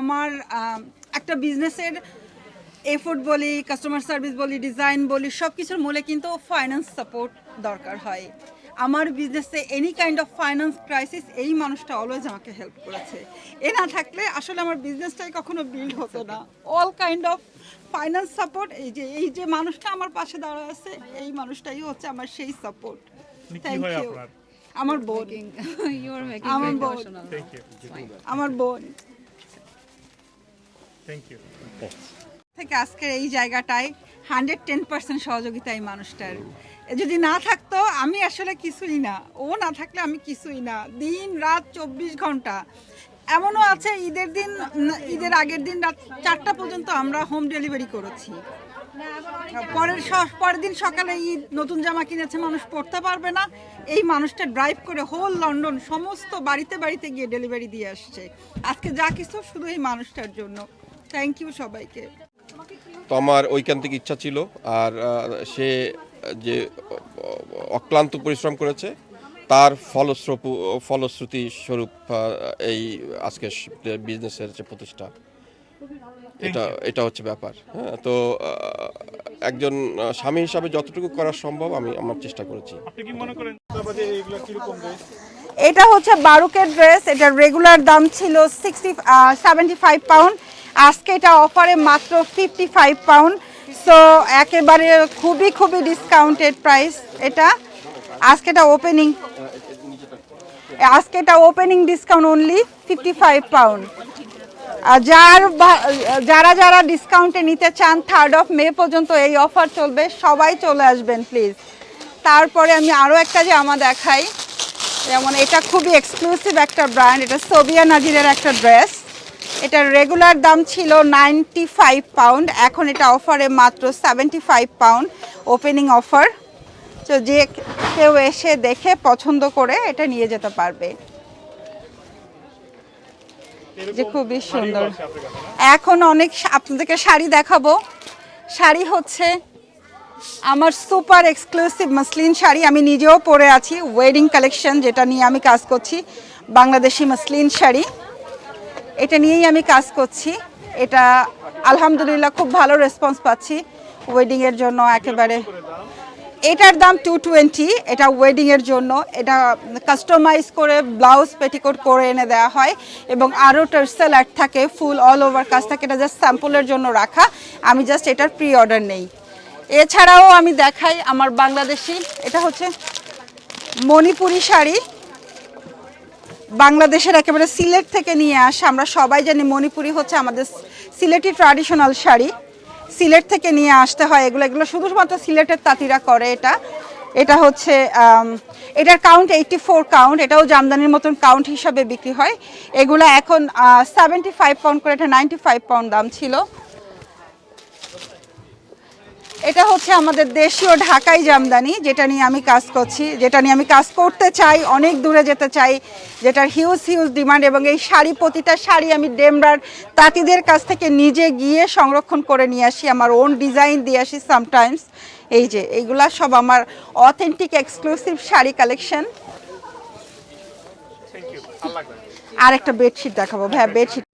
আমার আম, একটা বিজনেসের এফোর্ট বলি কাস্টমার সার্ভিস বলি ডিজাইন বলি সব কিছুর মূলে কিন্তু ফাইন্যান্স সাপোর্ট দরকার হয়। আমার বিজনেসে any kind of finance crisis এই মানুষটা অলওয়েজ আমাকে হেল্প করেছে। এ না থাকলে আসলে আমার বিজনেসটাই কখনো বিল্ড হতো না। All kind of finance support এই যে এই যে মানুষটা আমার পাশে দাঁড়ায় আছে এই মানুষটাই হচ্ছে আমার সেই সাপোর্ট থ্যাংক ইউ আমার বোন। আমার বোন। emotional. থ্যাংক ইউ আমার বোন। থ্যাংক ইউ থেকে আজকের এই জায়গাটায় হান্ড্রেড টেন পার্সেন্ট সহযোগিতা এই মানুষটার। যদি না থাকতো, আমি আসলে কিছুই না। ও না থাকলে আমি কিছুই না। দিন, রাত, চব্বিশ ঘণ্টা। এমনও আছে, ঈদের দিন ঈদের আগের দিন রাত চারটা পর্যন্ত আমরা হোম ডেলিভারি করেছি। পরের পরের দিন সকালে ঈদ, নতুন জামা কিনেছে, মানুষ পড়তে পারবে না। এই মানুষটা ড্রাইভ করে হোল লন্ডন সমস্ত বাড়িতে বাড়িতে গিয়ে ডেলিভারি দিয়ে আসছে। আজকে যা কিছু, শুধু এই মানুষটার জন্য। থ্যাংক ইউ সবাইকে। তো আমার ঐকান্তিক ইচ্ছা ছিল আর সে যে অক্লান্ত পরিশ্রম করেছে তার ফলস্বরূপ ফলশ্রুতি স্বরূপ এই আজকের বিজনেসের যে প্রতিষ্ঠা এটা এটা হচ্ছে ব্যাপার হ্যাঁ তো একজন স্বামী হিসাবে যতটুকু করা সম্ভব আমি আমার চেষ্টা করেছি। আপনি কি মনে করেন? এটা হচ্ছে বারুকের ড্রেস এটার রেগুলার দাম ছিল সিক্সটি সেভেন্টি ফাইভ পাউন্ড আজকে এটা অফারে মাত্র ফিফটি ফাইভ পাউন্ড সো একেবারে খুবই খুবই ডিসকাউন্টেড প্রাইস এটা। আজকে এটা ওপেনিং আজকে এটা opening discount only fifty five pound যার যারা যারা ডিসকাউন্টে নিতে চান থার্ড অফ মে পর্যন্ত এই অফার চলবে, সবাই চলে আসবেন প্লিজ তারপরে আমি আরও একটা জামা দেখাই। যেমন এটা খুবই এক্সক্লুসিভ একটা ব্র্যান্ড এটা সোবিয়া নাজিরের একটা ড্রেস এটার রেগুলার দাম ছিল নাইনটি ফাইভ পাউন্ড এখন এটা অফারে মাত্র seventy five pound opening offer তো যে কেউ এসে দেখে পছন্দ করে এটা নিয়ে যেতে পারবে। যে খুবই সুন্দর। এখন অনেক আপনাদেরকে শাড়ি দেখাবো। শাড়ি হচ্ছে আমার সুপার এক্সক্লুসিভ মসলিন শাড়ি। আমি নিজেও পরে আছি ওয়েডিং কালেকশন যেটা নিয়ে আমি কাজ করছি, বাংলাদেশি মসলিন শাড়ি। এটা নিয়েই আমি কাজ করছি। এটা আলহামদুলিল্লাহ খুব ভালো রেসপন্স পাচ্ছি ওয়েডিংয়ের জন্য একেবারে। এটার দাম টু টোয়েন্টি এটা ওয়েডিংয়ের জন্য। এটা কাস্টমাইজ করে ব্লাউজ পেটিকোট করে এনে দেওয়া হয় এবং আরও টার্সেল অ্যাড থাকে ফুল অল ওভার কাজ থাকে। এটা জাস্ট স্যাম্পলের জন্য রাখা। আমি জাস্ট এটার প্রি অর্ডার নেই। এছাড়াও আমি দেখাই আমার বাংলাদেশি, এটা হচ্ছে মণিপুরি শাড়ি। বাংলাদেশের একেবারে সিলেট থেকে নিয়ে আসা, আমরা সবাই জানি মণিপুরি হচ্ছে আমাদের সিলেটি ট্র্যাডিশনাল শাড়ি। সিলেট থেকে নিয়ে আসতে হয় এগুলো এগুলো শুধুমাত্র সিলেটের তাঁতিরা করে এটা। এটা হচ্ছে এটার কাউন্ট এইটটি ফোর কাউন্ট এটাও জামদানির মতন কাউন্ট হিসাবে বিক্রি হয়। এগুলো এখন সেভেন্টি ফাইভ পাউন্ড করে, এটা নাইনটি ফাইভ পাউন্ড দাম ছিল। এটা হচ্ছে আমাদের দেশীয় ঢাকাই জামদানি যেটা নিয়ে আমি কাজ করছি যেটা নিয়ে আমি কাজ করতে চাই অনেক দূরে যেতে চাই যেটার হিউজ হিউজ ডিমান্ড এবং এই শাড়ি প্রতিটা শাড়ি আমি ডেমরার তাঁতিদের কাছ থেকে নিজে গিয়ে সংরক্ষণ করে নিয়ে আসি আমার ওন ডিজাইন দিয়ে আসি সামটাইমস এই যে এইগুলা সব আমার অথেন্টিক এক্সক্লুসিভ শাড়ি কালেকশন আর একটা বেডশিট দেখাবো। হ্যাঁ বেডশিট